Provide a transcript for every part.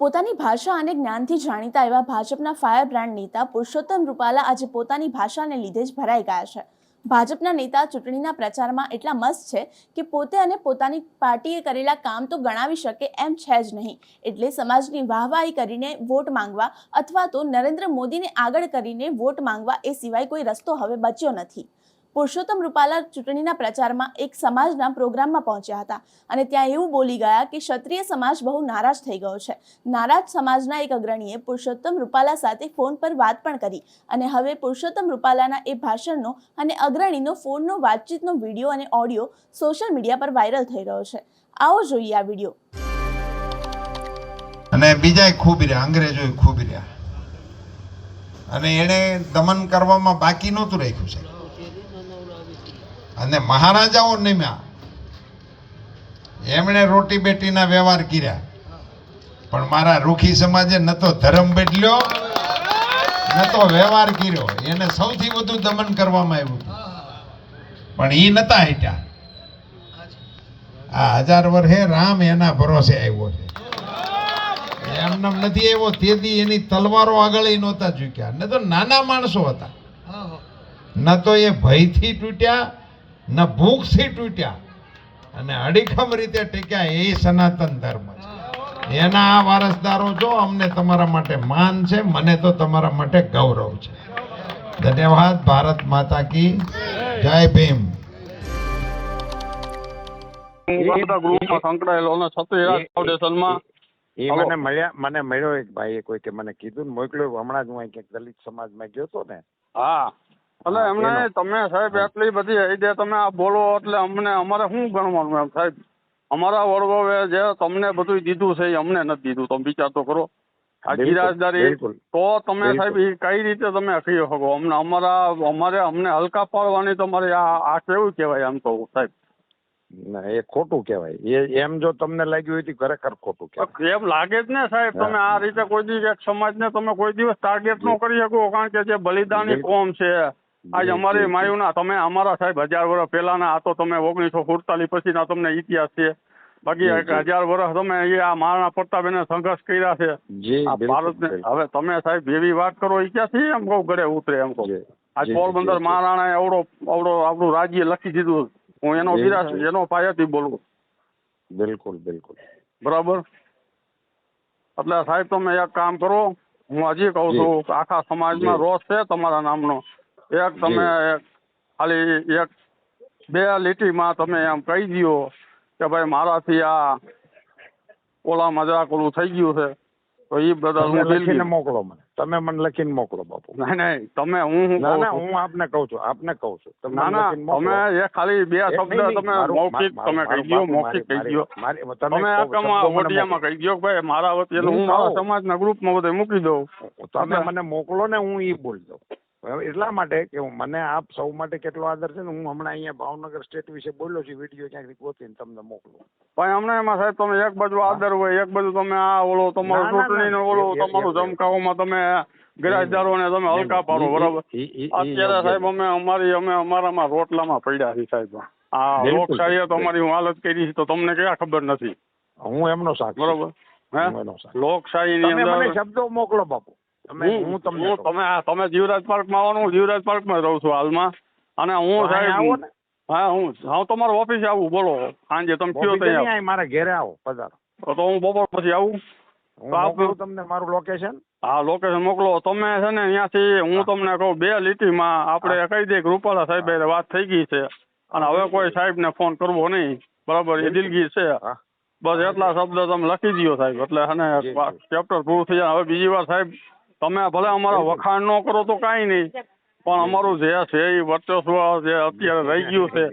પોતાની ભાષા અને જ્ઞાનથી જાણીતા એવા ભાજપના ફાયર બ્રાન્ડ નેતા પુરુષોત્તમ રૂપાલા આજે પોતાની ભાષાને લીધે જ ભરાઈ ગયા છે. ભાજપના નેતા ચૂંટણીના પ્રચારમાં એટલા મસ્ત છે કે પોતે અને પોતાની પાર્ટીએ કરેલા કામ તો ગણાવી શકે એમ છે જ નહીં. એટલે સમાજની વાહવાહી કરીને વોટ માંગવા અથવા તો નરેન્દ્ર મોદીને આગળ કરીને વોટ માંગવા એ સિવાય કોઈ રસ્તો હવે બચ્યો નથી. પુરુષોત્તમ રૂપાલા ચૂંટણીના પ્રચારમાં એક સમાજના પ્રોગ્રામમાં પહોંચ્યા હતા અને ત્યાં એવું બોલી ગયા કે ક્ષત્રિય સમાજ બહુ નારાજ થઈ ગયો છે. નારાજ સમાજના એક અગ્રણીએ પુરુષોત્તમ રૂપાલા સાથે ફોન પર વાત પણ કરી અને હવે પુરુષોત્તમ રૂપાલાના એ ભાષણનો અને અગ્રણીનો ફોનનો વાતચીતનો વીડિયો અને ઓડિયો સોશિયલ મીડિયા પર વાયરલ થઈ રહ્યો છે. આવો જોઈએ આ વીડિયો. અને બીજા ખૂબ રહ્યા, અંગ્રેજોય ખૂબ રહ્યા. અને એણે દમન કરવામાં બાકી નહોતું રાખ્યું છે અને મહારાજાઓ નિમ્યા. એમણે રોટી બેટીના વ્યવહાર કર્યા. પણ મારા રૂખી સમાજે ન તો ધર્મ બદલ્યો ન તો વ્યવહાર કર્યો. એને સૌથી વધુ દમન કરવામાં આવ્યું પણ એ નતા હટ્યા. આ હજાર વર્ષે રામ એના ભરોસે આવ્યો છે. એમનેમ નથી આવ્યો તેથી એની તલવારો આગળ નહોતા ઝૂક્યા. ન તો નાના માણસો હતા. ન તો એ ભયથી તૂટ્યા ન ભૂખથી તૂટ્યા? અને અડીખમ રીતે ટેક્યા એ સનાતન ધર્મ છે. એના આ વારસદારો જો અમને તમારા માટે માન છે મને તો તમારા માટે ગૌરવ છે. ધન્યવાદ ભારત માતા કી જય ભીમ. મને મળ્યા મને મળ્યો એક ભાઈએ કોઈ કે મને કીધું ને મોકલ્યો. હમણાં જ હું ક્યાંક દલિત સમાજમાં ગયો હતો ને. હા. એટલે એમને તમે સાહેબ એટલી બધી આઈડિયા તમે આ બોલો એટલે અમને અમારે શું ગણવાનું એમ સાહેબ? અમારા વડવાએ જે તમને બધું દીધું છે એ અમને નથી દીધું. તમે વિચાર તો કરો. આ ગિરાજદારી તો તમે સાહેબ એ કઈ રીતે તમે કહી શકો? અમને અમારા અમારે અમને હલકા પાડવાની તમારે આ આ કેવું કહેવાય એમ તો સાહેબ? ના એ ખોટું કહેવાય. એ એમ જો તમને લાગ્યું હોય તો ખરેખર ખોટું કહેવાય. એમ લાગે જ ને સાહેબ તમે આ રીતે કોઈ દિવસ એક સમાજને તમે કોઈ દિવસ ટાર્ગેટ ન કરી શકો કારણ કે જે બલિદાની. કોમ છે આજ અમારી માયુ માયુના તમે અમારા સાહેબ હજાર વર્ષ પહેલાના આ તો તમે ઓગણીસો સુડતાલીસ પછીના તમને ઇતિહાસ છે. બાકી. હજાર વર્ષ તમે એ આ મહારાણા પ્રતાપે સંઘર્ષ કર્યા છે. આ ભારતને હવે તમે સાહેબ એવી વાત કરો એ ક્યાંથી એમ કહું ગળે ઉતરે એમ કહું. આજ પોરબંદર. મહારાણાએ અવડો અવડો આપણું રાજ્ય લખી દીધું. હું એનો જી. એનો પાયાથી બોલું. બિલકુલ બિલકુલ. બરાબર? એટલે સાહેબ તમે એક કામ કરો. હું હજી કહું. છું આખા સમાજમાં. રોષ છે તમારા નામનો. એક તમે એક ખાલી એક બે લીટીમાં તમે એમ કહી દો કે ભાઈ મારાથી આ ઓલા મજાક ઓલું થઈ ગયું છે તો એ બદલ હું લખીને મોકલો મને. તમે મને લખીને મોકલો બાપુ. નહીં નહીં તમે હું હું ના ના હું આપને કહું છું આપને કહું છું. તમે ના ના તમે એ ખાલી બે એ શબ્દ તમે મૌખિક તમે કહી દો મૌખિક કહી દો તમે મને વડિયામાં કહી દો કે ભાઈ મારા વતી હું મારા. સમાજના ગ્રુપમાં બધે મૂકી દઉં. તમે મને મોકલો ને હું ઈ બોલી દઉં. હવે એટલા માટે કે મને આપ સૌ માટે કેટલો આદર છે ને હું હમણાં અહીંયા ભાવનગર સ્ટેટ વિશે બોલ્યો છું વીડિયો ક્યાંક ગોતીને તમને મોકલું. પણ હમણાં એમાં સાહેબ તમે એક બાજુ આદર હોય એક બાજુ તમે આ ઓલો તમારો. ચૂંટણીનો ઓલો તમારું જમકાઓમાં તમે ગરાજદારોને તમે હલકા પાડો બરાબર? અત્યારે સાહેબ અમે અમારી અમે અમારામાં રોટલામાં પડ્યા છીએ સાહેબ. આ લોકશાહી તો અમારી હું હાલત કરી છે તો તમને ક્યાં ખબર નથી? હું એમનો સાક્ષી બરાબર? બરોબરની અંદર શબ્દો મોકલો બાપુ. તમે હું તમને તમે તમે જીવરાજ પાર્કમાં આવવાનું હું જીવરાજ પાર્કમાં રહું છું હાલમાં. અને હું સાહેબ હા હું હું તમારો ઓફિસે આવું બોલો. સાંજે તમે કયો ત્યાં મારા ઘરે આવો પધારો. તો હું બપોર પછી આવું. હું તમને મારું લોકેશન હા લોકેશન મોકલો. તમે છે ને અહીંયાથી હું તમને કહું બે લીટીમાં આપણે કહી દઈએ કે રૂપાલા સાહેબ વાત થઈ ગઈ છે. અને હવે કોઈ સાહેબને ફોન કરવો નહીં. બરાબર એ દિલગીર છે. બસ એટલા શબ્દ તમે લખી દો સાહેબ. એટલે ને જી. ચેપ્ટર પૂરું થઈ જાય. હવે બીજી વાર સાહેબ તમે ભલે અમારા વખાણ ન કરો તો કાંઈ નહીં. પણ અમારું જે છે એ વર્ચસ્વ જે અત્યારે રહી ગયું છે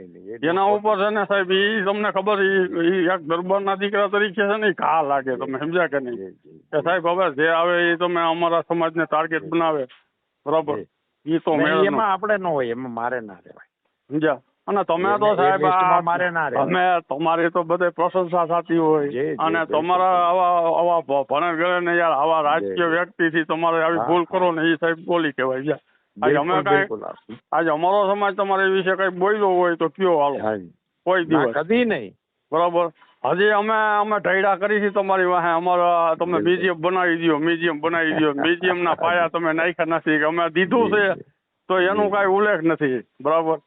એના ઉપર છે ને સાહેબ એ તમને ખબર એ એક દરબારના દીકરા તરીકે છે ને ઘા લાગે તમે સમજ્યા કે નહીં. કે સાહેબ હવે જે આવે એ તમે અમારા સમાજને ટાર્ગેટ બનાવે. બરાબર? એ તો એમાં આપણે ન હોય એમાં મારે ના રહેવાય. સમજ્યા? અને તમે તો સાહેબ મારે ના અમે તમારી તો બધે પ્રશંસા થતી હોય. અને તમારા આવા આવા ભ- ભણે ગળે ને યાર આવા રાજકીય વ્યક્તિ થી તમારે આવી ભૂલ કરો ને એ સાહેબ બોલી કહેવાય જા આજે અમે કઈ આજે અમારો સમાજ તમારા વિશે કઈ બોલ્યો હોય તો કયો હાલો. કોઈ દિવસ. કદી નહીં. બરાબર? હજી અમે અમે ઢૈડા કરી છે તમારી વાહે. અમારા તમે મ્યુઝિયમ બનાવી દો મ્યુઝિયમ બનાવી દો મ્યુઝિયમ ના પાયા તમે નાખ્યા નથી. કે અમે દીધું છે તો એનું કાંઈ ઉલ્લેખ નથી. બરાબર?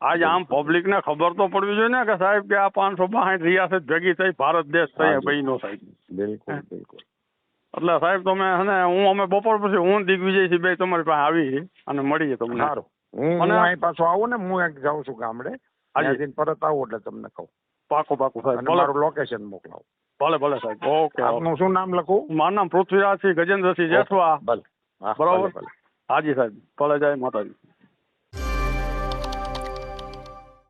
આજે આમ પબ્લિક ને ખબર તો પડવી જોઈએ ને કે સાહેબ કે આ પાંચસો બાસઠ રિયાસત ભેગી થઈ ભારત દેશ થઈ બહેનો સાહેબ બિલકુલ બિલકુલ. એટલે સાહેબ તમે હે હું અમે બપોર પછી હું દિગ્વિજયસિંહ ભાઈ તમારી પાસે આવી અને મળીએ તમને. સારું. અને- અહીં પાછો આવું ને હું એક જાઉં છું ગામડે. આજે પરત આવું એટલે તમને કહું. પાકું પાકું સાહેબ. મારું લોકેશન મોકલાવું. ભલે ભલે સાહેબ. ઓકે આપનું શું નામ લખું? મારું નામ પૃથ્વીરાજસિંહ ગજેન્દ્રસિંહ જેઠવા. ભલે. બરાબર. હાજી સાહેબ. ભલે જાય માતાજી.